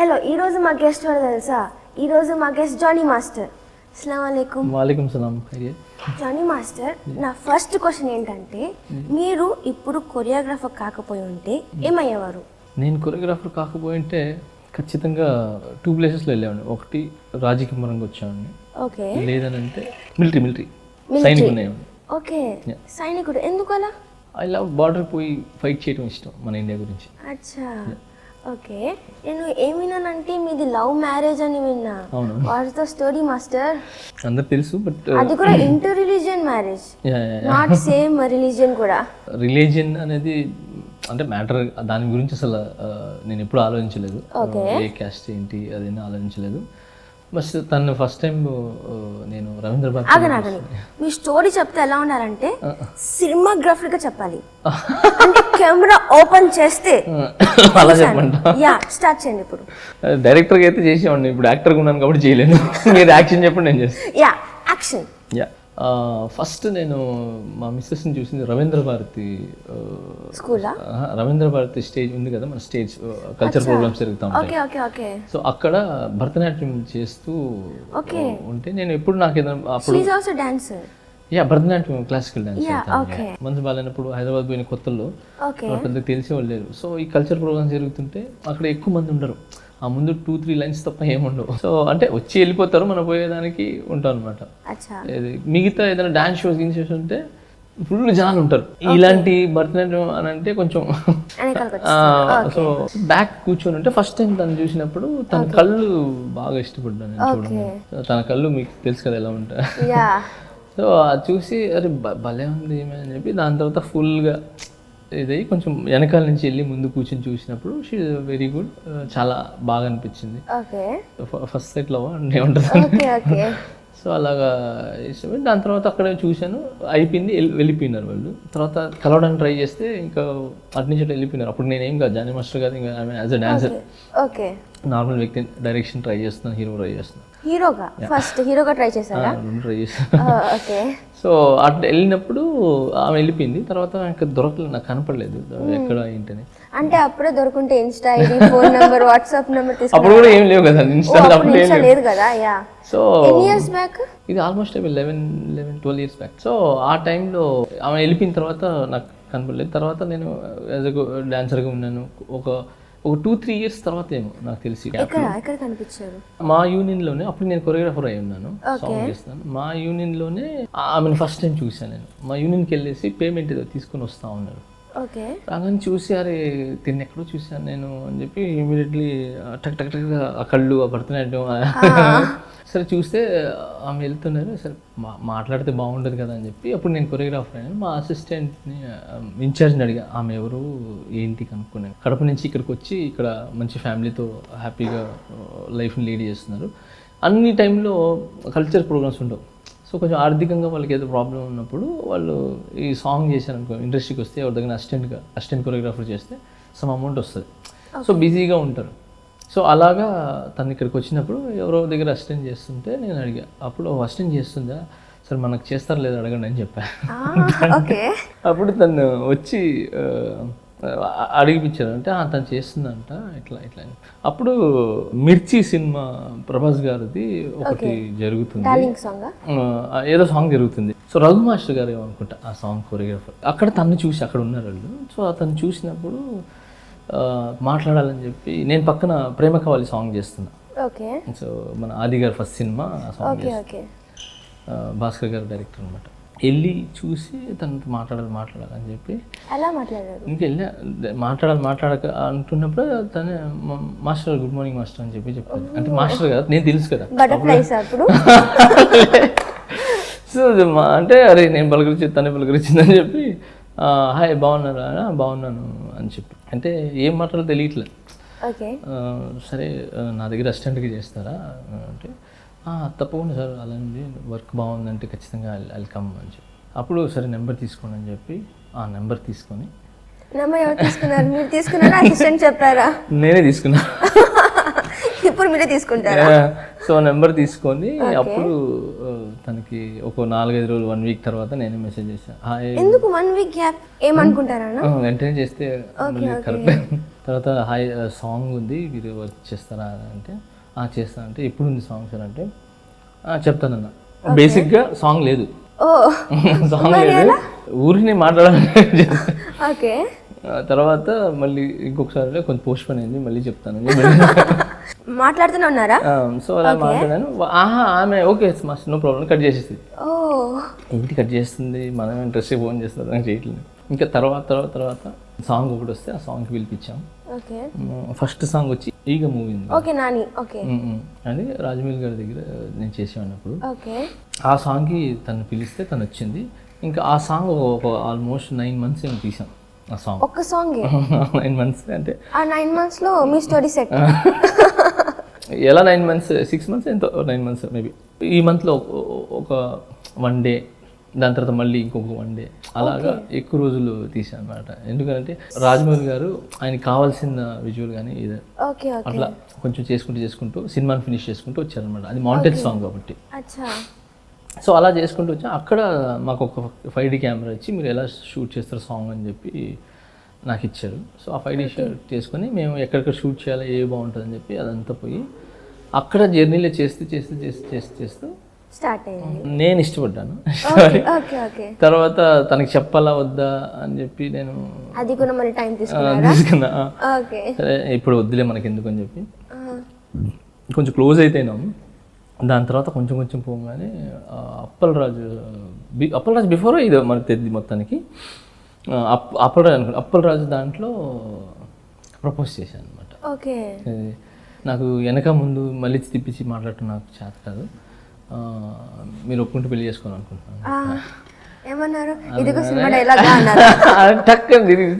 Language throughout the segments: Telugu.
హలో ఈ రోజు మా గెస్ట్ ఎవరు తెలుసా? ఈ రోజు మా గెస్ట్ జానీ మాస్టర్ అస్సలం వాలేకుమ్ వాలేకుమ్ సలాం జానీ మాస్టర్ నా ఫస్ట్ క్వశ్చన్ ఏంటంటే మీరు ఇప్పుడు కొరియోగ్రాఫర్ కాకపోయి ఉంటే ఏమయ్యేవారు? నేను కొరియోగ్రాఫర్ కాకపోయింటే ఖచ్చితంగా టూ ప్లేసెస్లో వెళ్ళేవాడిని. ఒకటి రాజకీయ పరంగా వచ్చేవాడిని. ఓకే. లేదని అంటే మిలిటరీ మిలిటరీ. సైనికుడు అయ్యేవాడిని ఓకే. సైనికుడు. ఎందుకు అలా ఐ లవ్ బార్డర్ పోయి ఫైట్ చేయడం ఇష్టం మన ఇండియా గురించి. అచ్చా. ఓకే. నేను ఏం విన్నానంటే మీది లవ్ మ్యారేజ్ అని విన్నా. అవును. What's the story master? అందరు తెలుసు బట్ అది కూడా inter religion marriage not same religion కూడా. రిలీజియన్ అనేది అంటే మ్యాటర్ దాని గురించి అసలు ఆ, నేను ఎప్పుడు ఆలోచించలేదు. Okay. ఏ క్యాస్ట్ ఏంటి అదేనా ఆలోచించలేదు. బట్ తను ఫస్ట్ టైం నేను రవీంద్ర భారతి ఆగని ఆగని మీ స్టోరీ చెప్తే ఎలా ఉండాలంటే సినిమాగ్రాఫర్గా చెప్పాలి. అంటే కెమెరా ఓపెన్ చేస్తే అలా చెప్పండి యా స్టార్ట్ చేయండి ఇప్పుడు. డైరెక్టర్గా అయితే చేసేవాడిని. ఇప్పుడు యాక్టర్గా ఉన్నాను కాబట్టి చేయలేను. మీరు యాక్షన్ చెప్పండి నేను చేస్తాను యా యాక్షన్ యా. ఫస్ట్ నేను మా మిస్సెస్ని చూసింది రవీంద్ర భారతి స్కూలా? రవీంద్ర భారతి స్టేజ్ ఉంది కదా మన స్టేజ్ కల్చర్ ప్రోగ్రామ్స్ జరుగుతూ ఉంటాయి. సో అక్కడ భరతనాట్యం చేస్తూ. ఉంటే నేను ఎప్పుడు నాకు ఏదైనా అప్పుడు dancer yeah Bharatanatyam classical dance. మనసు బాగాలేనప్పుడు హైదరాబాద్ పోయిన కొత్తల్లో పెద్దగా తెలిసేవాళ్ళు లేరు. సో ఈ కల్చర్ ప్రోగ్రామ్స్ జరుగుతుంటే అక్కడ ఎక్కువ మంది ఉండరు. ఆ ముందు టూ త్రీ లైన్స్ తప్ప ఏముండవు సో అంటే వచ్చి వెళ్ళిపోతారు మనం పోయేదానికి ఉంటాం అనమాట మిగతా ఏదైనా డాన్స్ షోస్ గిన్ షోస్ ఉంటే ఫుల్ జనాలు ఉంటారు. ఇలాంటి భరతనాట్యం అని అంటే కొంచెం సో బ్యాక్ కూర్చొని ఉంటే ఫస్ట్ టైం తను చూసినప్పుడు తన కళ్ళు బాగా ఇష్టపడ్డాను నేను చూడడం సో తన కళ్ళు మీకు తెలుసు కదా ఎలా ఉంటాయి సో అది చూసి అరే భలే ఉంది అని చెప్పి దాని తర్వాత ఫుల్గా ఇదై కొంచెం వెనకాల నుంచి వెళ్ళి ముందు కూర్చొని చూసినప్పుడు షీ వెరీ గుడ్. చాలా బాగా అనిపించింది. ఫస్ట్ సైట్ అంటే ఉంటుంది సో అలాగా ఇష్టమే. దాని తర్వాత అక్కడే చూశాను. అయిపోయింది వెళ్ళి- వెళ్ళిపోయినారు వాళ్ళు. తర్వాత కలవడానికి ట్రై చేస్తే ఇంకా అటు నుంచి వెళ్ళిపోయినారు. అప్పుడు నేనేం కాదు జానీ మాస్టర్ కాదు ఇంకా as a dancer. Okay. Normal వ్యక్తి డైరెక్షన్ ట్రై చేస్తున్నాను హీరో ట్రై చేస్తున్నాను. హీరోగా? ఫస్ట్ హీరోగా ట్రై చేశారా? ఓకే. సో అటు వెళ్ళినప్పుడు ఆమె వెళ్ళిపోయింది. తర్వాత ఇంకా దొరకలేదు నాకు కనపడలేదు. ఎక్కడ ఏంటని. అంటే అప్పుడే దొరుకుంటే insta ID phone number WhatsApp number అప్పుడు కూడా ఏం లేవు కదా ఇన్స్టా అప్పుడు లేదు కదా యా. సో ఎన్ని ఇయర్స్ బ్యాక్ ఇది almost eleven eleven twelve years back so ఆ టైంలో ఆమె వెళ్ళిపోయిన తర్వాత నాకు కనపడలేదు. తర్వాత నేను యాజ్ డాన్సర్గా ఉన్నాను. ఒక ఒక టూ త్రీ ఇయర్స్ తర్వాత ఏమో నాకు తెలిసి మా యూనియన్లోనే అప్పుడు నేను కొరియోగ్రాఫర్ అయి ఉన్నాను సాంగ్ చేస్తాను మా యూనియన్లోనే ఆమెను ఫస్ట్ టైం చూశాను నేను. మా యూనియన్కి వెళ్ళేసి పేమెంట్ ఏదో తీసుకొని వస్తూ ఉన్నారు. రాగానే చూసి అరే తిన్న ఎక్కడో చూశాను నేను అని చెప్పి ఇమీడియట్లీ టక్ టక్ టక్ ఆ కళ్ళు ఆ భరతనాట్యం సరే చూస్తే ఆమె వెళ్తున్నారు. సరే మా మాట్లాడితే బాగుంటుంది కదా అని చెప్పి అప్పుడు నేను కొరియోగ్రాఫర్ అయినా మా అసిస్టెంట్ని ఇన్ఛార్జ్ని అడిగా. ఆమె ఎవరు ఏంటి కనుక్కున్నాను. కడప నుంచి ఇక్కడికి వచ్చి ఇక్కడ మంచి ఫ్యామిలీతో హ్యాపీగా లైఫ్ని లీడ్ చేస్తున్నారు. అన్ని టైంలో కల్చర్ ప్రోగ్రామ్స్ ఉండవు. సో కొంచెం ఆర్థికంగా వాళ్ళకి ఏదో ప్రాబ్లం ఉన్నప్పుడు వాళ్ళు ఈ సాంగ్ చేశారు అనుకో ఇండస్ట్రీకి వస్తే ఎవరి దగ్గర అసిస్టెంట్గా అసిస్టెంట్ కొరియోగ్రాఫర్ చేస్తే సమ్ అమౌంట్ వస్తుంది. సో బిజీగా ఉంటారు. సో అలాగా తను ఇక్కడికి వచ్చినప్పుడు ఎవరో దగ్గర అసిస్టెంట్ చేస్తుంటే నేను అడిగా అప్పుడు అసిస్టెంట్ చేస్తుందా? సరే మనకు చేస్తారా లేదా అడగండి అని చెప్పాను అప్పుడు తను వచ్చి అడిగిపించారు. అంటే "ఆ, తను చేస్తుందంట ఇట్లా ఇట్లా అని. అప్పుడు మిర్చి సినిమా ప్రభాస్ గారిది ఒకటి జరుగుతుంది. ఏదో సాంగ్ జరుగుతుంది. సో రఘు మాస్టర్ గారు అనుకుంటా ఆ సాంగ్ కొరియోగ్రాఫర్. అక్కడ తను చూసి అక్కడ ఉన్నారు వాళ్ళు. సో అతను చూసినప్పుడు మాట్లాడాలని చెప్పి నేను పక్కన ప్రేమ కావాలి సాంగ్ చేస్తున్నా. ఓకే. సో మన ఆది గారు ఫస్ట్ సినిమా సాంగ్ భాస్కర్ గారు డైరెక్టర్ అనమాట వెళ్ళి చూసి తనతో మాట్లాడాలి మాట్లాడాలి అని చెప్పి ఎలా మాట్లాడారు? ఇంక వెళ్ళా. మాట్లాడాలి మాట్లాడక అంటున్నప్పుడు తనే "మా- మాస్టర్ గుడ్ మార్నింగ్ మాస్టర్ అని చెప్పి చెప్పాను అంటే మాస్టర్ కదా నేను తెలుసు కదా. సో అంటే అరే నేను పలకరించి తనే పలకరించిందని చెప్పి "ఆ, హాయ్ బాగున్నారా? "ఆ, బాగున్నాను అని చెప్పి. అంటే ఏం మాట్లాడాలో తెలియట్లేదు సరే నా దగ్గర అసిస్టెంట్గా చేస్తారా? అంటే "ఆ, తప్పకుండా సార్ అలాంటి వర్క్ బాగుందంటే ఖచ్చితంగా వెల్కమ్ అని చెప్పి. అప్పుడు సరే నెంబర్ తీసుకోండి అని చెప్పి ఆ నెంబర్ తీసుకొని చెప్పారా? నేనే తీసుకున్నా. ఇప్పుడు మీరే తీసుకుంటారా? సో నెంబర్ తీసుకొని అప్పుడు తనకి ఒక నాలుగైదు రోజులు వన్ వీక్ తర్వాత నేనే మెసేజ్ చేశాను ఎందుకు వన్ వీక్ గ్యాప్ ఏమనుకుంటారా వెంటనే చేస్తే కరెక్ట్ తర్వాత హాయ్ సాంగ్ ఉంది మీరు వర్క్ చేస్తారా? అంటే "ఆ, చేస్తాను అంటే ఎప్పుడు ఉంది సాంగ్ సార్ అంటే "ఆ, చెప్తానన్న బేసిక్గా సాంగ్ లేదు. సాంగ్ లేదు. ఊరిని మాట్లాడాలని ఓకే తర్వాత మళ్ళీ ఇంకొకసారి కొంచెం పోస్ట్ పని అయింది మళ్ళీ చెప్తాను అని మళ్ళీ మాట్లాడుతూనే ఉన్నారా? సో అలా మాట్లాడాను. ఆహా ఆమె okay must no problem cut చేసేసింది ఓ. ఏంటి కట్ చేస్తుంది? మనం ఇంట్రెస్ట్ ఫోన్ చేస్తారు నాకు చేయట్లేదు ఇంకా తర్వాత తర్వాత తర్వాత సాంగ్ ఒకటి వస్తే ఆ సాంగ్కి పిలిపించాం. ఓకే. ఫస్ట్ సాంగ్ వచ్చి ఈగ మూవీ ఓకే నాని ఓకే. అది రాజమౌళి గారి దగ్గర నేను చేసేవాడిని అప్పుడు. ఓకే. ఆ సాంగ్కి తను పిలిస్తే తను వచ్చింది. ఇంకా ఆ సాంగ్ ఒక ఆల్మోస్ట్ నైన్ మంత్స్ ఏమో తీసాం ఆ సాంగ్ ఒక్క సాంగే నైన్ మంత్స్ అంటే ఆ నైన్ మంత్స్లో మీ స్టోరీ సెట్ ఎలా నైన్ మంత్స్ సిక్స్ మంత్స్ ఎంతో నైన్ మంత్స్ మేబీ ఈ మంత్లో ఒక వన్ డే దాని తర్వాత మళ్ళీ ఇంకొక వన్ డే అలాగా ఎక్కువ రోజులు తీసాను అనమాట ఎందుకంటే రాజమౌళి గారు ఆయనకి కావాల్సిన విజువల్ కానీ ఇది. ఓకే ఓకే అట్లా కొంచెం చేసుకుంటూ చేసుకుంటూ సినిమాని ఫినిష్ చేసుకుంటూ వచ్చారనమాట. అది మౌంటెన్ సాంగ్ కాబట్టి. సో అలా చేసుకుంటూ వచ్చా. అక్కడ మాకు ఒక ఫైవ్ డీ కెమెరా ఇచ్చి మీరు ఎలా షూట్ చేస్తారు సాంగ్ అని చెప్పి నాకు ఇచ్చారు సో ఆ ఫైవ్ డీ షూట్ చేసుకొని మేము ఎక్కడెక్కడ షూట్ చేయాలి ఏ బాగుంటుందని చెప్పి అదంతా పోయి అక్కడ జర్నీలో చేస్తూ చేస్తూ చేస్తూ చేస్తూ చేస్తూ స్టార్ట్ అయింది నేను ఇష్టపడ్డాను. ఓకే ఓకే తర్వాత తనకి చెప్పాలా వద్దా అని చెప్పి నేను అది కూడా టైం తీసుకున్నా. ఓకే. సరే ఇప్పుడు వద్దులే మనకి ఎందుకు అని చెప్పి కొంచెం క్లోజ్ అయితేనాము దాని తర్వాత కొంచెం కొంచెం పోగానే ఆ, అప్పల్ రాజు బి- అప్పల్ రాజు బిఫోర్ ఇది మనకు తెలియదు మొత్తానికి. ఆ, అప్ అప్పల్ రాజు అనుకో అప్పల్ రాజు దాంట్లో ప్రపోజ్ చేశాను అనమాట ఓకే నాకు వెనక ముందు మళ్ళీ తిప్పించి మాట్లాడటం నాకు చేత కాదు. మీరు ఒప్పుకుంటూ పెళ్ళి చేసుకోవాలి అనుకుంటున్నాను. ఏమన్నారు? ఇదిగో సినిమా డైలాగ్ అన్నారు. టక్ అని తిరిగి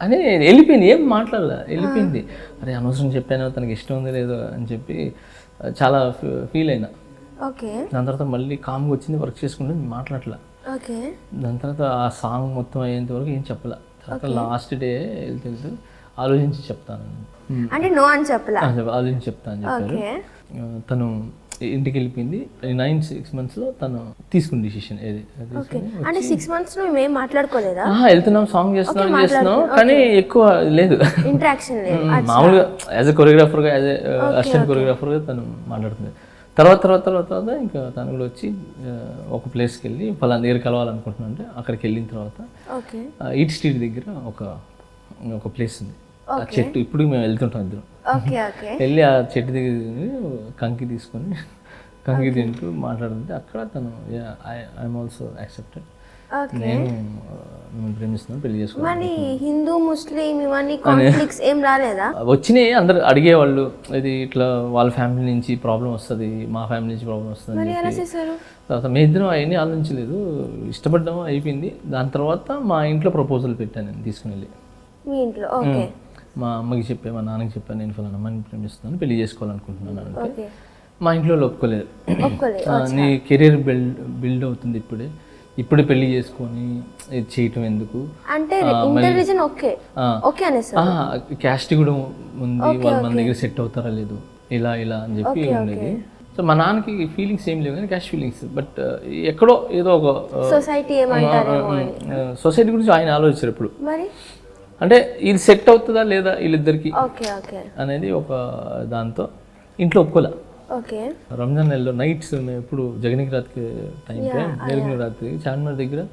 అని వెళ్ళిపోయింది. ఏం మాట్లాడలే? వెళ్ళిపోయింది. అరే అనవసరం చెప్పాను తనకి ఇష్టం ఉంది లేదో అని చెప్పి చాలా ఫీల్ అయినా. ఓకే. దాని తర్వాత మళ్ళీ కామ్గా వచ్చింది వర్క్ చేసుకుంటే మాట్లాడలే. ఓకే. దాని తర్వాత ఆ సాంగ్ మొత్తం అయ్యేంత వరకు ఏం చెప్పలే. తర్వాత లాస్ట్ డే వెళ్తూ వెళ్తూ ఆలోచించి చెప్తాను. అంటే నో అని చెప్పలా? ఆలోచించి చెప్తాను అని చెప్పారు. తను ఇంటికి వెళ్ళిపోయింది. నైన్ సిక్స్ మంత్స్లో తను తీసుకుంది డిసిషన్ ఏది? అంటే సిక్స్ మంత్స్లో మేము మాట్లాడుకోలేదా? వెళ్తున్నాం సాంగ్ చేస్తున్నాం చేస్తున్నాం. కానీ ఎక్కువ లేదు. ఇంట్రాక్షన్ మామూలుగా యాజ్ ఎ కొరియోగ్రాఫర్గా యాజ్ ఎ అసిస్టెంట్ కొరియోగ్రాఫర్గా తను మాట్లాడుతుంది. తర్వాత తర్వాత తర్వాత తర్వాత ఇంకా తను కూడా వచ్చి ఒక ప్లేస్కి వెళ్ళి ఫలానా దగ్గర కలవాలనుకుంటున్నా అంటే అక్కడికి వెళ్ళిన తర్వాత ఈట్ స్ట్రీట్ దగ్గర ఒక ఒక ప్లేస్ ఉంది. ఆ చెట్టు ఇప్పుడు మేము వెళ్తుంటాం ఇద్దరం. వెళ్ళి ఆ చెట్టు దగ్గర దిగి కంకి తీసుకొని కంకి తింటూ మాట్లాడుతుంటే అక్కడ తను ఐఎమ్ ఆల్సో యాక్సెప్టెడ్ నేను ప్రేమిస్తున్నాను పెళ్ళి చేసుకున్నాను. మరి హిందూ ముస్లిం ఇవన్నీ కాన్ఫ్లిక్ట్స్ ఏం రాలేదా? వచ్చినాయి అందరు అడిగేవాళ్ళు. ఇది ఇట్లా వాళ్ళ ఫ్యామిలీ నుంచి ప్రాబ్లం వస్తుంది మా ఫ్యామిలీ నుంచి ప్రాబ్లం వస్తుంది తర్వాత మీ ఇద్దరం అవన్నీ ఆలోచించలేదు. ఇష్టపడ్డాము అయిపోయింది. దాని తర్వాత మా ఇంట్లో ప్రపోజల్ పెట్టాను నేను తీసుకుని వెళ్ళి మీ ఇంట్లో ఓకే. మా అమ్మకి చెప్పే మా నాన్నకి చెప్పాను నేను ఫలానా అమ్మాయిని ప్రేమిస్తున్నాను పెళ్ళి చేసుకోవాలనుకుంటున్నాను అంటే మా ఇంట్లో ఒప్పుకోలేదు. నీ కెరీర్ బిల్డ్ బిల్డ్ అవుతుంది ఇప్పుడే. ఇప్పుడే పెళ్ళి చేసుకొని చేయటం ఎందుకు? అంటే ఇంటర్ రీజన్ ఓకే. ఓకే అనేసారు క్యాస్ట్ కూడా ఉంది వాళ్ళు మన దగ్గర సెట్ అవుతారా లేదు. ఇలా ఇలా అని చెప్పి ఉండేది. సో మా నాన్నకి ఫీలింగ్స్ ఏం లేవు కానీ క్యాస్ట్ ఫీలింగ్స్ బట్ ఎక్కడో ఏదో ఒక సొసైటీ సొసైటీ గురించి ఆయన ఆలోచించారు ఇప్పుడు మరి? అంటే ఇది సెట్ అవుతుందా లేదా వీళ్ళిద్దరికి ఓకే ఓకే. అనేది ఒక దాంతో ఇంట్లో ఒప్పుకోలే. ఓకే. రంజాన్ నెలలో నైట్స్ మేము ఎప్పుడు జగనికి రాత్రి టైం జగనికి రాత్రి చార్మినార్ దగ్గర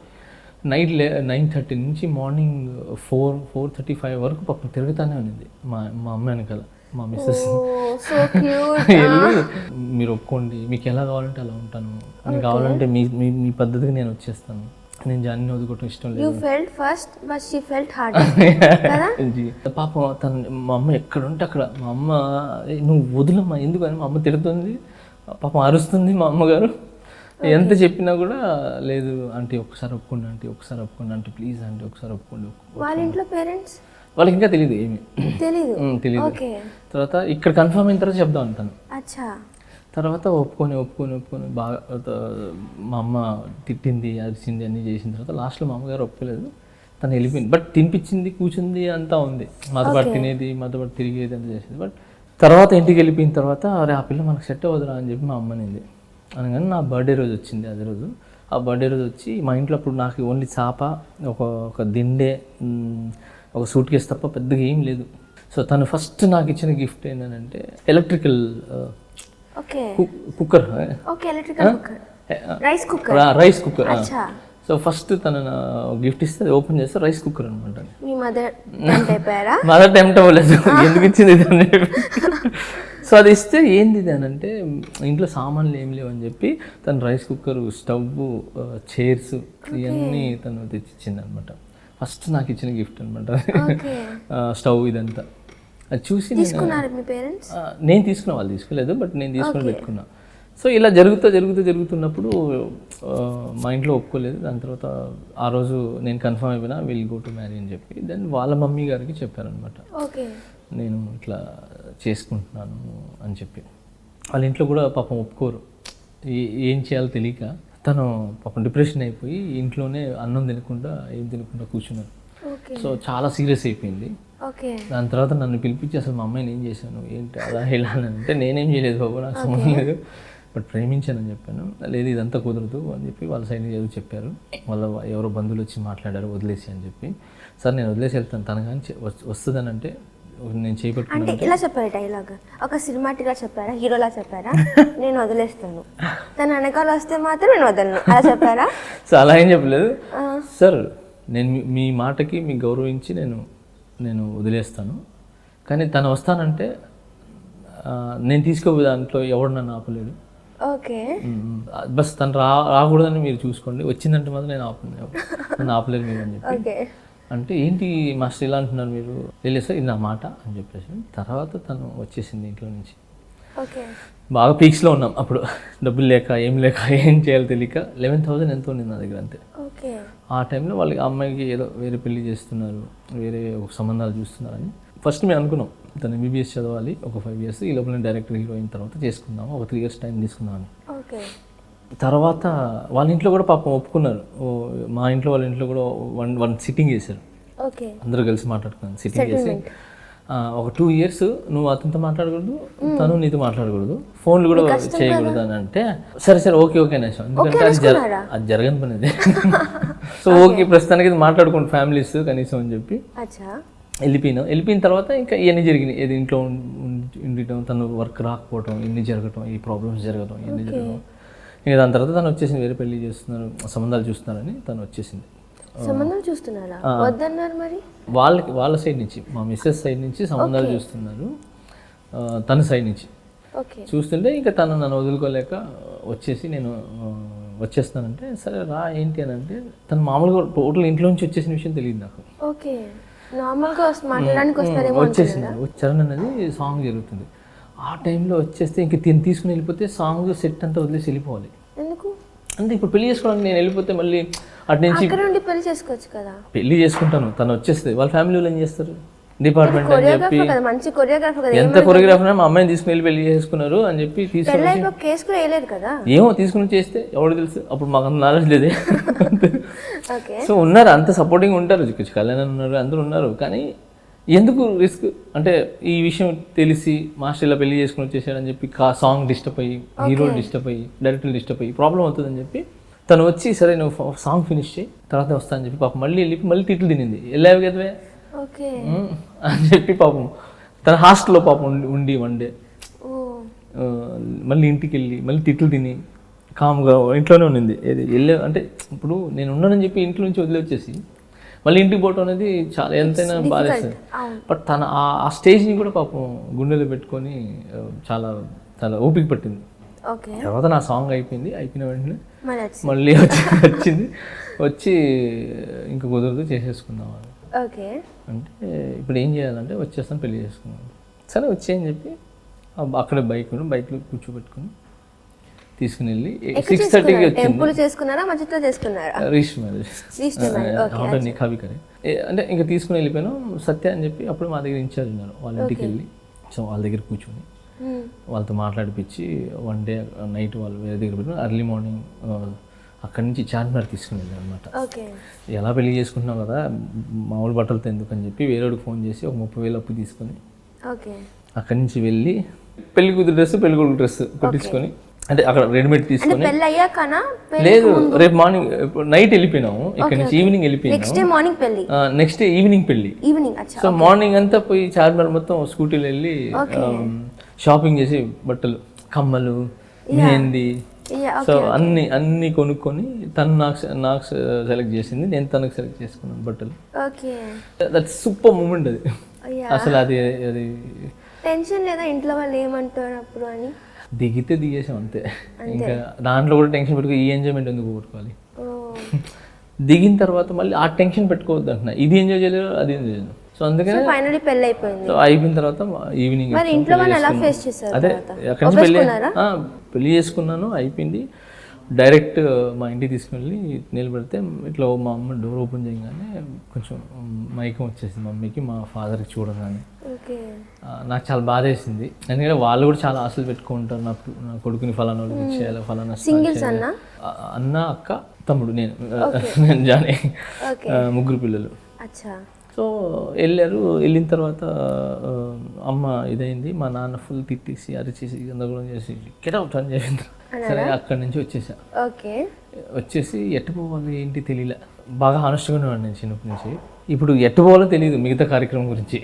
నైట్ లే నైన్ థర్టీ నుంచి morning four four thirty five వరకు పాపం తిరుగుతానే ఉన్నింది మా మా అమ్మ వెనకాల మా మిస్సెస్ మీరు ఒప్పుకోండి మీకు ఎలా కావాలంటే అలా ఉంటాను. కావాలంటే మీ మీ పద్ధతికి నేను వచ్చేస్తాను. నేను జాన్ని వదుకోవటం ఇష్టం లేదు. You felt first but she felt hard కదా. పాపం తను మా అమ్మ ఎక్కడ ఉంటే అక్కడ. మా అమ్మ "ఏయ్, నువ్వు వదులమ్మా ఎందుకు అని మా అమ్మ తిడుతుంది. పాపం అరుస్తుంది మా అమ్మగారు. ఎంత చెప్పినా కూడా లేదు అంటే ఒకసారి ఒప్పుకోండి అంటే ఒకసారి ఒప్పుకోండి అంటే ప్లీజ్ అంటే ఒకసారి ఒప్పుకోండి ఒప్పుకో." వాళ్ళ ఇంట్లో పేరెంట్స్? వాళ్ళకి ఇంకా తెలియదు ఏమి. తెలీదు? ఉమ్, తెలియదు ఓకే తర్వాత ఇక్కడ కన్ఫర్మ్ అయిన తర్వాత చెప్దాం అంటాను. అచ్చా. తర్వాత ఒప్పుకొని ఒప్పుకొని ఒప్పుకొని బాగా మా అమ్మ తిట్టింది అరిచింది అన్నీ చేసిన తర్వాత లాస్ట్లో మా అమ్మగారు ఒప్పుకోలేదు తను వెళ్ళిపోయింది. బట్ తినిపించింది కూర్చుంది అంతా ఉంది. మాతో పాటు తినేది మాతో పాటు తిరిగేది అంతా చేసేది. బట్ తర్వాత ఇంటికి వెళ్ళిపోయిన తర్వాత అరే ఆ పిల్ల మనకు సెట్ అవ్వదురా అని చెప్పి మా అమ్మనింది. అనగానే నా బర్త్డే రోజు వచ్చింది అదే రోజు. ఆ బర్త్డే రోజు వచ్చి మా ఇంట్లో అప్పుడు నాకు ఓన్లీ చాప ఒక ఒక దిండే ఒక సూట్ కేసు తప్ప పెద్దగా ఏం లేదు. సో తను ఫస్ట్ నాకు ఇచ్చిన గిఫ్ట్ ఏంటంటే electrical cooker rice cooker rice cooker so first తను గిఫ్ట్ ఇస్తే అది ఓపెన్ చేస్తే రైస్ కుక్కర్ అనమాట మీ మదర్ మదర్ టెంప్ట్ అవ్వలేదు ఎందుకు ఇచ్చింది సో అది ఇస్తే ఏంది ఇది అని అంటే ఇంట్లో సామాన్లు ఏం లేవు అని చెప్పి తను రైస్ కుక్కర్ స్టవ్ చైర్స్ ఇవన్నీ తను తెచ్చిచ్చింది అనమాట ఫస్ట్ నాకు ఇచ్చిన గిఫ్ట్ అనమాట స్టవ్ ఇదంతా. అది చూసి నేను తీసుకున్నారు మీ పేరెంట్స్? ఆ, నేను తీసుకున్న వాళ్ళు తీసుకోలేదు బట్ నేను తీసుకొని పెట్టుకున్నా. సో ఇలా జరుగుతూ జరుగుతూ జరుగుతున్నప్పుడు మా ఇంట్లో ఒప్పుకోలేదు. దాని తర్వాత ఆ రోజు నేను కన్ఫర్మ్ అయిపోయినా విల్ గో టు మ్యారీ అని చెప్పి. దెన్ వాళ్ళ మమ్మీ గారికి చెప్పారనమాట ఓకే. నేను ఇట్లా చేసుకుంటున్నాను అని చెప్పి. వాళ్ళ ఇంట్లో కూడా పాపం ఒప్పుకోరు. ఏ- చేయాలో తెలియక తను పాపం డిప్రెషన్ అయిపోయి ఇంట్లోనే అన్నం తినకుండా ఏం తినకుండా కూర్చున్నారు. ఓకే. సో చాలా సీరియస్ అయిపోయింది. ఓకే. దాని తర్వాత నన్ను పిలిపించి అసలు మా అమ్మాయిని ఏం చేశాను? ఏంటి అలా ఇలా అని అంటే నేనేం చేయలేదు బాబు నాకు సంబంధం లేదు. బట్ ప్రేమించానని చెప్పాను. లేదు ఇదంతా కుదరదు అని చెప్పి వాళ్ళ సైడ్ ఏదో చెప్పారు. వాళ్ళ ఎవరో బంధువులు వచ్చి మాట్లాడారు వదిలేసి అని చెప్పి. సార్ నేను వదిలేసి వెళ్తాను. తను కానీ వస్తుందని అంటే నేను చేపట్టుకున్నాను అంటే ఇలా చెప్పారు డైలాగ్ ఒక సినిమాటిక్గా చెప్పారా? హీరోలా చెప్పారా? నేను వదిలేస్తాను. తన వెనకాల వస్తే మాత్రం నేను వదలను. అలా చెప్పారా? సో అలా ఏం చెప్పలేదు. సార్ నేను మీ- మీ మాటకి మీకు గౌరవించి నేను నేను వదిలేస్తాను. కానీ తను వస్తానంటే నేను తీసుకోబోయే దాంట్లో ఎవడు నన్ను ఆపలేడు. ఓకే. బస్ తను రా రాకూడదని మీరు చూసుకోండి. వచ్చిందంటే మాత్రం నేను ఆపను. నన్ను ఆపలేరు మీరు అని చెప్పి. అంటే ఏంటి మాస్టర్ ఇలా అంటున్నారు మీరు? సార్ ఇది నా మాట అని చెప్పేసి. తర్వాత తను వచ్చేసింది ఇంట్లో నుంచి. ఓకే. బాగా పీక్స్లో ఉన్నాం. అప్పుడు డబ్బులు లేక ఏం లేక ఏం చేయాలో తెలియక లెవెన్ థౌసండ్ ఎంతో ఉంది నా దగ్గర అంతే. ఆ టైంలో వాళ్ళకి అమ్మాయికి ఏదో వేరే పెళ్ళి చేస్తున్నారు వేరే ఒక సంబంధాలు చూస్తున్నారని. ఫస్ట్ మేము అనుకున్నాం తను ఎంబీబీఎస్ చదవాలి ఒక ఫైవ్ ఇయర్స్ ఈ లోపల డైరెక్టర్ హీరో అయిన తర్వాత చేసుకుందాము ఒక త్రీ ఇయర్స్ టైం తీసుకుందామని. ఓకే. తర్వాత వాళ్ళ ఇంట్లో కూడా పాపం ఒప్పుకున్నారు. మా ఇంట్లో వాళ్ళ ఇంట్లో కూడా వన్ వన్ సిట్టింగ్ చేశారు. అందరూ కలిసి మాట్లాడుకున్నాను సిట్టింగ్ చేసి. ఒక టూ ఇయర్స్ నువ్వు అతనితో మాట్లాడకూడదు తను నీతో మాట్లాడకూడదు. ఫోన్లు కూడా చేయకూడదు అని అంటే సరే సరే ఓకే ఓకే నేషం ఎందుకంటే అది జర అది జరగని పని అది. So okay. ప్రస్తుతానికి మాట్లాడుకోండి ఫ్యామిలీస్ కనీసం అని చెప్పి. వెళ్ళిపోయినాం. వెళ్ళిపోయిన తర్వాత ఇంకా ఇవన్నీ జరిగినాయి. ఏది ఇంట్లో ఉండటం తను వర్క్ రాకపోవటం ఇన్ని జరగటం ఈ ప్రాబ్లమ్స్ జరగటం ఇవన్నీ జరగడం ఇంకా దాని తర్వాత తను వచ్చేసింది వేరే పెళ్ళి చేస్తున్నారు సంబంధాలు చూస్తున్నారని తను వచ్చేసింది. సంబంధం చూస్తున్నారా? వద్దన్నారు మరి? వాళ్ళకి వాళ్ళ సైడ్ నుంచి మా మిస్సెస్ సైడ్ నుంచి సంబంధాలు చూస్తున్నారు. తన సైడ్ నుంచి. చూస్తుంటే ఇంకా తను నన్ను వదులుకోలేక వచ్చేసి నేను వచ్చేస్తానంటే సరే రా ఏంటి అని అంటే తను మామూలుగా టోటల్ ఇంట్లో నుంచి వచ్చేసిన విషయం తెలియదు నాకు. ఓకే. నార్మల్గా వచ్చేసింది. చరణ్ అనేది సాంగ్ జరుగుతుంది. ఆ టైంలో వచ్చేస్తే ఇంక తిని తీసుకుని వెళ్ళిపోతే సాంగ్ సెట్ అంతా వదిలేసి వెళ్ళిపోవాలి. ఎందుకు? అంటే ఇప్పుడు పెళ్ళి చేసుకోవడానికి నేను వెళ్ళిపోతే మళ్ళీ అటు నుంచి అక్కడ నుండి పెళ్ళి చేసుకోవచ్చు కదా. పెళ్ళి చేసుకుంటాను. తను వచ్చేస్తుంది. వాళ్ళ ఫ్యామిలీలో ఏం చేస్తారు? డిపార్ట్మెంట్ అని చెప్పి మంచి కొరియోగ్రాఫర్ కదా. ఎంత కొరియోగ్రాఫర్ మా అమ్మాయిని తీసుకుని వెళ్ళి పెళ్ళి చేసుకున్నారు అని చెప్పి తీసుకుని పెళ్ళి అయిపో కేసు కూడా వేయలేదు కదా. ఏమో తీసుకుని చేస్తే ఎవడు తెలుసు. అప్పుడు మాకు అంత నాలెడ్జ్ లేదే. సో ఉన్నారు అంత సపోర్టింగ్ ఉంటారు. కళ్యాణ్ ఉన్నారు అందరూ ఉన్నారు. కానీ ఎందుకు రిస్క్ అంటే ఈ విషయం తెలిసి మాస్టర్ ఇలా పెళ్ళి చేసుకుని వచ్చేసాడని చెప్పి కా సాంగ్ డిస్టర్బ్ అయ్యి హీరో డిస్టర్బ్ అయ్యి డైరెక్టర్ డిస్టర్బ్ అయ్యి ప్రాబ్లం అవుతుందని చెప్పి తను వచ్చి సరే నువ్వు సాంగ్ ఫినిష్ చేయి తర్వాత వస్తా అని చెప్పి పాపం మళ్ళీ వెళ్ళి మళ్ళీ తిట్లు తినింది. వెళ్ళావు కదవే అని చెప్పి పాపం తన హాస్టల్లో పాపం ఉండి వన్ డే. మళ్ళీ ఇంటికి వెళ్ళి మళ్ళీ తిట్లు తిని కామ్గా ఇంట్లోనే ఉండింది. ఏది వెళ్ళే అంటే ఇప్పుడు నేను ఉన్నానని చెప్పి ఇంట్లో నుంచి వదిలి వచ్చేసి మళ్ళీ ఇంటికి పోవటం అనేది చాలా ఎంతైనా బాధేస్తుంది. బట్ తన ఆ- స్టేజ్ని కూడా పాపం గుండెలో పెట్టుకొని చాలా చాలా ఓపిక పట్టింది. ఓకే. తర్వాత నా సాంగ్ అయిపోయింది. అయిపోయిన వెంటనే మళ్ళీ వచ్చి వచ్చింది. వచ్చి ఇంకా కుదరదు చేసేసుకుందాం అని. ఓకే. అంటే ఇప్పుడు ఏం చేయాలంటే వచ్చేస్తాను పెళ్ళి చేసుకున్నాను సరే వచ్చేయని చెప్పి అక్కడే బైక్ బైక్లో కూర్చోబెట్టుకుని తీసుకుని వెళ్ళి సిక్స్ థర్టీకి వచ్చింది. చేసుకున్నారా? మధ్యలో చేసుకున్నారా? రీచ్ మ్యారేజ్ రిజిస్టర్ అవును నిఖాబి కరే. అంటే ఇంకా తీసుకుని వెళ్ళిపోయాను. సత్య అని చెప్పి అప్పుడు మా దగ్గర ఇన్ఛార్జ్ ఉన్నారు. వాళ్ళ ఇంటికి వెళ్ళి సో వాళ్ళ దగ్గర కూర్చొని. వాళ్ళతో మాట్లాడిపించి వన్ డే నైట్ వాళ్ళు వేరే దగ్గర పెట్టుకుని అర్లీ మార్నింగ్ అక్కడి నుంచి చార్మినార్ తీసుకుని వెళ్ళాను అనమాట ఎలా పెళ్ళి చేసుకుంటున్నావు కదా మామూలు బట్టలతో ఎందుకు అని చెప్పి వేరేవాడికి ఫోన్ చేసి ఒక ముప్పై వేలు అప్పు తీసుకొని అక్కడి నుంచి వెళ్ళి పెళ్ళి కూతురు డ్రెస్ పెళ్ళి కొడుకు డ్రెస్ కుట్టించుకొని అంటే అక్కడ రెడీమేడ్ తీసుకొని లేదు రేపు మార్నింగ్ నైట్ వెళ్ళిపోయినాము. ఇక్కడ నుంచి ఈవినింగ్ వెళ్ళిపోయినాము. నెక్స్ట్ డే మార్నింగ్ పెళ్ళి నెక్స్ట్ డే ఈవినింగ్ పెళ్ళి ఈవినింగ్ సో మార్నింగ్ అంతా పోయి చార్మినార్ మొత్తం స్కూటీలో వెళ్ళి షాపింగ్ చేసి బట్టలు కమ్మలు మెహందీ. సో అన్ని అన్ని కొనుక్కొని తను నాకు నాకు సెలెక్ట్ చేసింది. నేను తనకు సెలెక్ట్ చేసుకున్నాను బట్టలు. దట్ సూపర్ మూమెంట్ అది. అసలు అది అది టెన్షన్ లేదా? ఇంట్లో వాళ్ళు ఏమంటారు అప్పుడు అని? దిగితే దిగేసాం అంతే. ఇంకా దాంట్లో కూడా టెన్షన్ పెట్టుకో ఈ ఎంజాయ్మెంట్ ఎందుకు కొట్టుకోవాలి ఓ దిగిన తర్వాత మళ్ళీ ఆ టెన్షన్ పెట్టుకోవద్దు అంటున్నా. ఇది ఎంజాయ్ చేయలేదు అది ఎంజాయ్ చేయలేదు సో అందుకనే ఫైనలీ పెళ్ళి అయిపోయింది సో అయిపోయిన తర్వాత ఈవినింగ్ మరి ఇంట్లో వాళ్ళు ఎలా ఫేస్ చేశారు అదే? అక్కడి నుంచి? ఆ, పెళ్ళి చేసుకున్నాను అయిపోయింది. డైరెక్ట్ మా ఇంటికి తీసుకెళ్ళి నిలబెడితే ఇట్లా మా అమ్మ డోర్ ఓపెన్ చేయగానే కొంచెం మైకం వచ్చేసింది మమ్మీకి మా ఫాదర్కి చూడగానే. నాకు చాలా బాధ వేసింది. ఎందుకంటే వాళ్ళు కూడా చాలా ఆశలు పెట్టుకుంటారు నా నా కొడుకుని ఫలానా వాళ్ళకి ఇచ్చేయాలి ఫలానా. అన్నా? అక్క తమ్ముడు నేను నేను జానీ. ముగ్గురు పిల్లలు. సో వెళ్ళారు. వెళ్ళిన తర్వాత అమ్మ ఇదైంది. మా నాన్న ఫుల్ తిట్టేసి అరిచేసి గందరగోళం చేసి అవుట్ అని చెప్పింది సరే అక్కడి నుంచి వచ్చేసా. ఓకే. వచ్చేసి ఎట్టు పోవాలి ఏంటి తెలియలే బాగా హానెస్ట్గా ఉన్నాను నేను చిన్నప్పటి నుంచి. ఇప్పుడు ఎట్టు పోవాలో తెలియదు మిగతా కార్యక్రమం గురించి.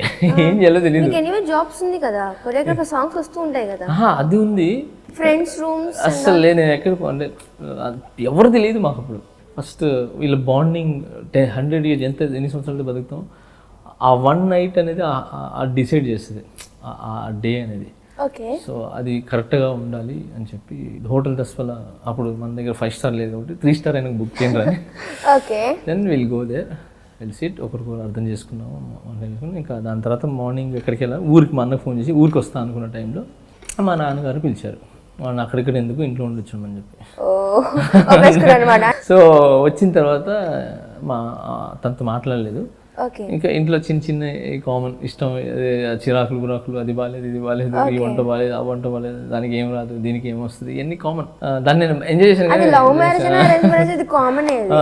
ఏం చేయాలో తెలియదు జాబ్స్ ఉంది కదా. కొరియోగ్రాఫర్ సాంగ్స్ వస్తూ ఉంటాయి కదా. అది ఉంది. ఫ్రెండ్స్ రూమ్స్ అస్సలు లేదు నేను ఎక్కడికి అంటే ఎవరు తెలియదు మాకు అప్పుడు ఫస్ట్ వీళ్ళ బాండింగ్ టెన్ హండ్రెడ్ ఇయర్స్ ఎంత ఎన్ని సంవత్సరాలు బతుకుతాం? ఆ వన్ నైట్ అనేది డిసైడ్ చేస్తుంది. ఆ- డే అనేది. ఓకే. సో అది కరెక్ట్గా ఉండాలి అని చెప్పి హోటల్ దస్వల అప్పుడు మన దగ్గర ఫైవ్ స్టార్ లేదు కాబట్టి త్రీ స్టార్ అయినా బుక్ చేయండి అని okay. Then will go they will sit ఒకరికొకరు అర్థం చేసుకున్నాము. అర్థం చేసుకుని ఇంకా దాని తర్వాత మార్నింగ్ ఎక్కడికి వెళ్ళాలి? ఊరికి మా అన్నకు ఫోన్ చేసి ఊరికి వస్తా అనుకున్న టైంలో మా నాన్నగారు పిలిచారు. వాళ్ళని అక్కడిక్కడ ఎందుకు ఇంట్లో ఉండొచ్చామని చెప్పి. సో వచ్చిన తర్వాత మా తనతో మాట్లాడలేదు. ఇంకా ఇంట్లో చిన్న చిన్న కామన్ ఇష్టం చిరాకులు గురాకులు అది బాగాలేదు ఇది బాగాలేదు ఈ వంట బాగాలేదు ఆ వంట బాగాలేదు దానికి ఏం రాదు దీనికి ఏం వస్తుంది ఇవన్నీ కామన్ దాన్ని నేను ఎంజాయ్ చేశాను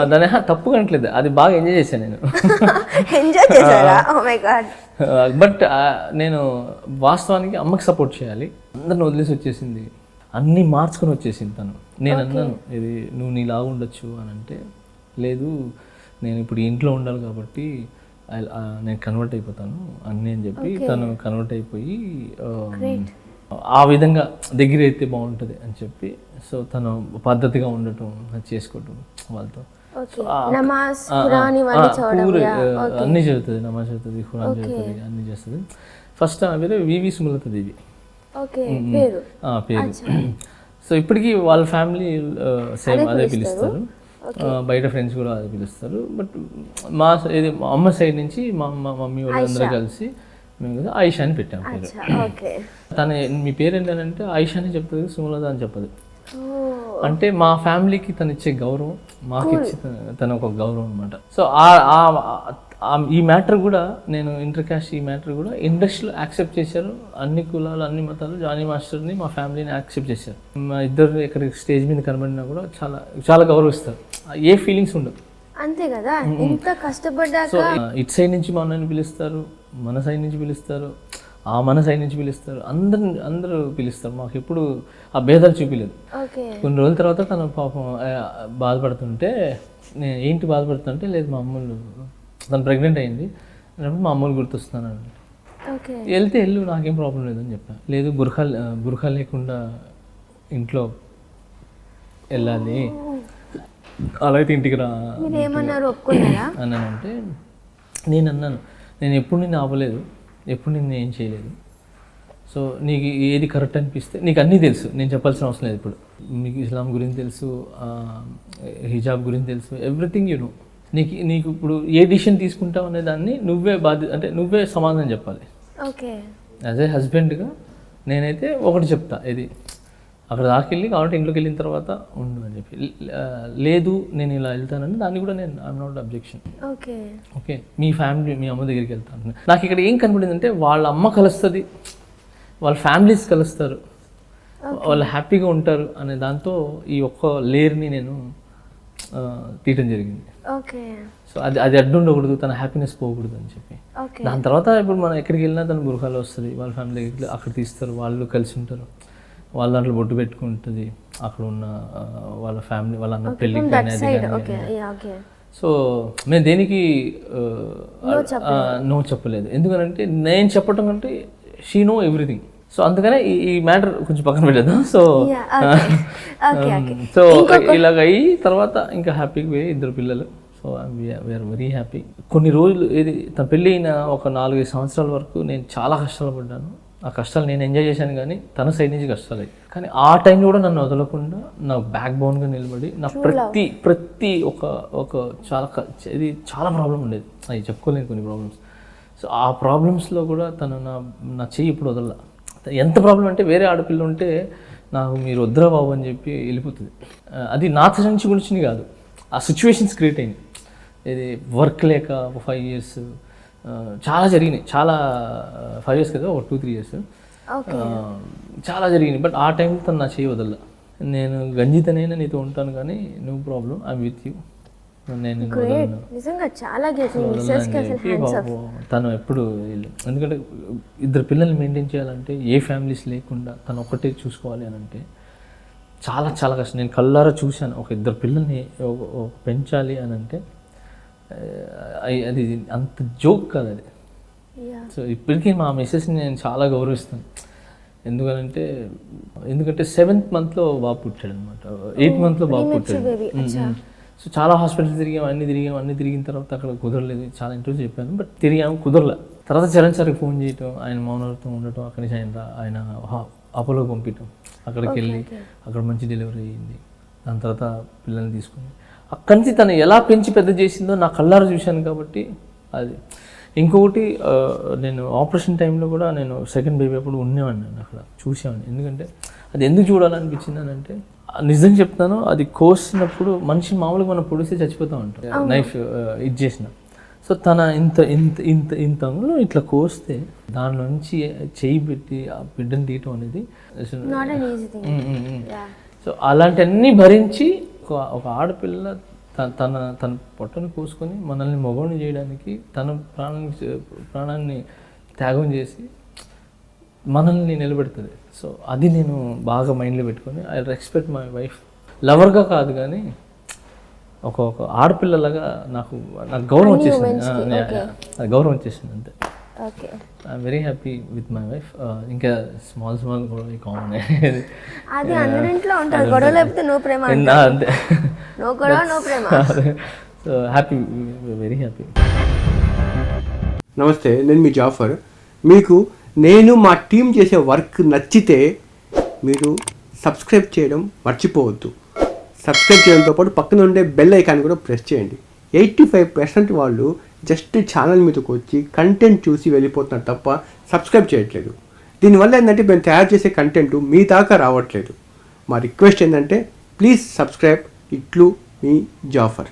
దాన్ని తప్పు కనట్లేదు అది బాగా ఎంజాయ్ చేశాను నేను. చేశారా? Oh బట్ నేను వాస్తవానికి అమ్మకి సపోర్ట్ చేయాలి. అందరిని వదిలేసి వచ్చేసింది. అన్నీ మార్చుకొని వచ్చేసింది తను. నేను అన్నాను ఇది నువ్వు నీలాగా ఉండొచ్చు అని అంటే లేదు నేను ఇప్పుడు ఇంట్లో ఉండాలి కాబట్టి నేను కన్వర్ట్ అయిపోతాను అన్నీ అని చెప్పి తను కన్వర్ట్ అయిపోయి ఆ, ఆ విధంగా దగ్గర అయితే బాగుంటుంది అని చెప్పి సో తను పద్ధతిగా ఉండటం చేసుకోవటం వాళ్ళతో. అన్నీ చదువుతుంది నమాజ్ చదువుతుంది ఖురాన్ చదువుతుంది అన్నీ చేస్తుంది. ఫస్ట్ ఆమె పేరు వివి సుమలత దేవి. పేరు? ఆ, పేరు. సో ఇప్పటికీ వాళ్ళ ఫ్యామిలీ సేమ్ అదే పిలుస్తారు. బయట ఫ్రెండ్స్ కూడా అదే పిలుస్తారు. బట్ మా ఇది మా అమ్మ సైడ్ నుంచి మా అమ్మ మమ్మీ వాళ్ళందరూ కలిసి మేము ఆయిషా అని పెట్టాం పేరు. తన మీ పేరు ఏంటంటే ఆయిషా అని చెప్తుంది సుమలత అని చెప్పదు. అంటే మా ఫ్యామిలీకి తను ఇచ్చే గౌరవం మాకు తన- ఒక గౌరవం అనమాట సో ఈ మ్యాటర్ కూడా నేను ఇంటర్ క్యాస్ట్ ఈ మ్యాటర్ కూడా ఇండస్ట్రీలో యాక్సెప్ట్ చేశారు. అన్ని కులాలు అన్ని మతాలు జానీ మాస్టర్ని మా ఫ్యామిలీని యాక్సెప్ట్ చేశారు. మా ఇద్దరు ఇక్కడ స్టేజ్ మీద కనబడినా కూడా చాలా చాలా గౌరవిస్తారు. ఏ ఫీలింగ్స్ ఉండవు. అంతే కదా? ఇంత కష్టపడ్డాక ఇటు సైడ్ నుంచి మా అన్నని పిలుస్తారు మన సైడ్ నుంచి పిలుస్తారు. ఆ మన సైడ్ నుంచి పిలుస్తారు. అందరు అందరూ పిలుస్తారు. మాకు ఎప్పుడు ఆ భేదాలు చూపించలేదు కొన్ని రోజుల తర్వాత తను పాపం బాధపడుతుంటే నేను ఏంటి బాధపడుతుంటే లేదు మా అమ్మలు తను ప్రెగ్నెంట్ అయింది. అన్నప్పుడు మా అమ్మలు గుర్తొస్తున్నాను వెళ్తే వెళ్ళు నాకేం ప్రాబ్లం లేదని చెప్పాను లేదు బుర్ఖా బుర్ఖా లేకుండా ఇంట్లో వెళ్ళాలి. అలా అయితే ఇంటికి రా. అన్నానంటే నేను అన్నాను నేను ఎప్పుడు నిన్ను ఆపలేదు. ఎప్పుడు నిన్ను ఏం చేయలేదు. సో నీకు ఏది కరెక్ట్ అనిపిస్తే నీకు అన్నీ తెలుసు. నేను చెప్పాల్సిన అవసరం లేదు ఇప్పుడు. మీకు ఇస్లాం గురించి తెలుసు హిజాబ్ గురించి తెలుసు ఎవ్రీథింగ్ యూ నో నీకు నీకు ఇప్పుడు ఏ డిసిషన్ తీసుకుంటావు అనే దాన్ని నువ్వే బాధ్యత అంటే నువ్వే సమాధానం చెప్పాలి. ఓకే యాజ్ ఏ హస్బెండ్గా నేనైతే ఒకటి చెప్తా ఇది అక్కడ దాకెళ్ళి కాబట్టి ఇంట్లోకి వెళ్ళిన తర్వాత ఉండు అని చెప్పి లేదు నేను ఇలా వెళ్తానని దాన్ని కూడా నేను I'm not objection okay. Okay me family మీ అమ్మ దగ్గరికి వెళ్తాను. నాకు ఇక్కడ ఏం కనబడింది అంటే వాళ్ళ అమ్మ కలుస్తుంది వాళ్ళ ఫ్యామిలీస్ కలుస్తారు వాళ్ళు హ్యాపీగా ఉంటారు అనే దాంతో ఈ ఒక్క లేయర్ని నేను తీయటం జరిగింది. ఓకే. సో అది అది అడ్డు ఉండకూడదు తన హ్యాపీనెస్ పోకూడదు అని చెప్పి దాని తర్వాత ఇప్పుడు మనం ఎక్కడికి వెళ్ళినా తన గృహాలు వస్తుంది వాళ్ళ ఫ్యామిలీ అక్కడ తీస్తారు వాళ్ళు కలిసి ఉంటారు. వాళ్ళ దాంట్లో బొట్టు పెట్టుకుంటుంది. అక్కడ ఉన్న వాళ్ళ ఫ్యామిలీ వాళ్ళ అన్న పెళ్ళికి కానీ అది కానీ సో నేను దేనికి నో చెప్పలేదు. ఎందుకనంటే నేను చెప్పడం కంటే షీ నో ఎవ్రీథింగ్ సో అందుకనే ఈ ఈ మ్యాటర్ కొంచెం పక్కన పెట్టేద్దాం. సో సో ఇలాగ అయ్యి తర్వాత ఇంకా హ్యాపీగా పోయి ఇద్దరు పిల్లలు. సో వీఆర్ వెరీ హ్యాపీ కొన్ని రోజులు ఇది తన పెళ్ళి అయిన ఒక నాలుగైదు సంవత్సరాల వరకు నేను చాలా కష్టాలు పడ్డాను. ఆ కష్టాలు నేను ఎంజాయ్ చేశాను కానీ తన సైడ్ నుంచి కష్టాలు కానీ ఆ టైంలో కూడా నన్ను వదలకుండా నా బ్యాక్ బోన్గా నిలబడి నా ప్రతి ప్రతి ఒక ఒక చాలా క- ఇది చాలా ప్రాబ్లం ఉండేది. అవి చెప్పుకోలేని కొన్ని ప్రాబ్లమ్స్ సో ఆ ప్రాబ్లమ్స్లో కూడా తను నా నా చెయ్యి ఇప్పుడు వదల ఎంత ప్రాబ్లం అంటే వేరే ఆడపిల్ల ఉంటే నాకు మీరు వద్దురా బాబు అని చెప్పి వెళ్ళిపోతుంది. అది నా నుంచి గురించి కాదు. ఆ సిచ్యువేషన్స్ క్రియేట్ అయింది ఇది వర్క్ లేక ఒక ఫైవ్ ఇయర్స్ చాలా జరిగినాయి. చాలా ఫైవ్ ఇయర్స్ కదా ఒక టూ త్రీ ఇయర్స్ చాలా జరిగినాయి. బట్ ఆ టైంలో తను నా చేయి వదల నేను గంజితనైనా నీతో ఉంటాను కానీ no problem I with you నేను. నిజంగా చాలా తను ఎప్పుడు ఎందుకంటే ఇద్దరు పిల్లల్ని మెయింటైన్ చేయాలంటే ఏ ఫ్యామిలీస్ లేకుండా తను ఒక్కటే చూసుకోవాలి అని అంటే చాలా చాలా కష్టం. నేను కళ్ళారా చూశాను ఒక ఇద్దరు పిల్లల్ని పెంచాలి అని అంటే అది అంత జోక్ కాదు అది. సో ఇప్పటికీ మా మిస్సెస్ని నేను చాలా గౌరవిస్తాను. ఎందుకంటే ఎందుకంటే సెవెంత్ మంత్లో బాబు పుట్టాడు అనమాట ఎయిత్ మంత్లో బాబు పుట్టాడు. సో చాలా హాస్పిటల్స్ తిరిగాం అన్ని తిరిగాం అన్ని తిరిగిన తర్వాత అక్కడ కుదరలేదు. చాలా ఇంటర్వ్యూ చెప్పాను బట్ తిరిగాము కుదరలే. తర్వాత చరణ్ సార్కి ఫోన్ చేయటం ఆయన మౌనవ్రతం ఉండటం అక్కడి నుంచి ఆయన ఆయన అపోలో పంపించడం అక్కడికి వెళ్ళి అక్కడ మంచి డెలివరీ అయ్యింది దాని తర్వాత పిల్లల్ని తీసుకుని అక్కడి నుంచి తను ఎలా పెంచి పెద్ద చేసిందో నా కళ్ళారా చూశాను కాబట్టి అది. ఇంకొకటి నేను ఆపరేషన్ టైంలో కూడా నేను సెకండ్ బేబీ అప్పుడు ఉండేవాడిని నేను అక్కడ చూసేవాడిని. ఎందుకంటే అది ఎందుకు చూడాలనిపించింది అంటే నిజం చెప్తాను అది కోసినప్పుడు మనిషి మామూలుగా మనం పొడిస్తే చచ్చిపోతూ ఉంటాం. నైఫ్ ఇది చేసిన. సో తన ఇంత ఇంత ఇంత ఇంత అంగుళం ఇట్లా కోస్తే దాని నుంచి చేయి పెట్టి ఆ బిడ్డను తీయటం అనేది సో అలాంటివన్నీ భరించి ఒక ఒక ఆడపిల్ల తన తన పొట్టను కోసుకొని మనల్ని మగవాడిని చేయడానికి తన ప్రాణానికి ప్రాణాన్ని త్యాగం చేసి మనల్ని నిలబెడుతుంది. సో అది నేను బాగా మైండ్లో పెట్టుకొని ఐ రెస్పెక్ట్ మై వైఫ్. లవర్గా కాదు కానీ ఒక ఒక ఆడపిల్లలాగా నాకు నాకు గౌరవం వచ్చేసింది. గౌరవం వచ్చేసింది అంతే. Okay I'm very happy with my wife ఇంకా స్మాల్ స్మాల్ కూడా కామన్ అది అందరింట్లో ఉంటుంది గొడవ లేకపోతే నువ్వు ప్రేమ అంతే. నువ్వు గొడవ నువ్వు ప్రేమ సో హ్యాపీ వెరీ హ్యాపీ నమస్తే నేను మీ జాఫర్. మీకు నేను మా టీం చేసే వర్క్ నచ్చితే మీరు సబ్స్క్రైబ్ చేయడం మర్చిపోవద్దు. సబ్స్క్రైబ్ చేయడంతో పాటు పక్కన ఉండే బెల్ ఐకాన్ కూడా ప్రెస్ చేయండి. ఎయిటీ ఫైవ్ పర్సెంట్ వాళ్ళు జస్ట్ ఛానల్ మీదకి వచ్చి కంటెంట్ చూసి వెళ్ళిపోతున్నారు తప్ప సబ్స్క్రైబ్ చేయట్లేదు. దీనివల్ల ఏంటంటే మేము తయారు చేసే కంటెంట్ మీ దాకా రావట్లేదు. మా రిక్వెస్ట్ ఏంటంటే ప్లీజ్ సబ్స్క్రైబ్ ఇట్లు మీ జాఫర్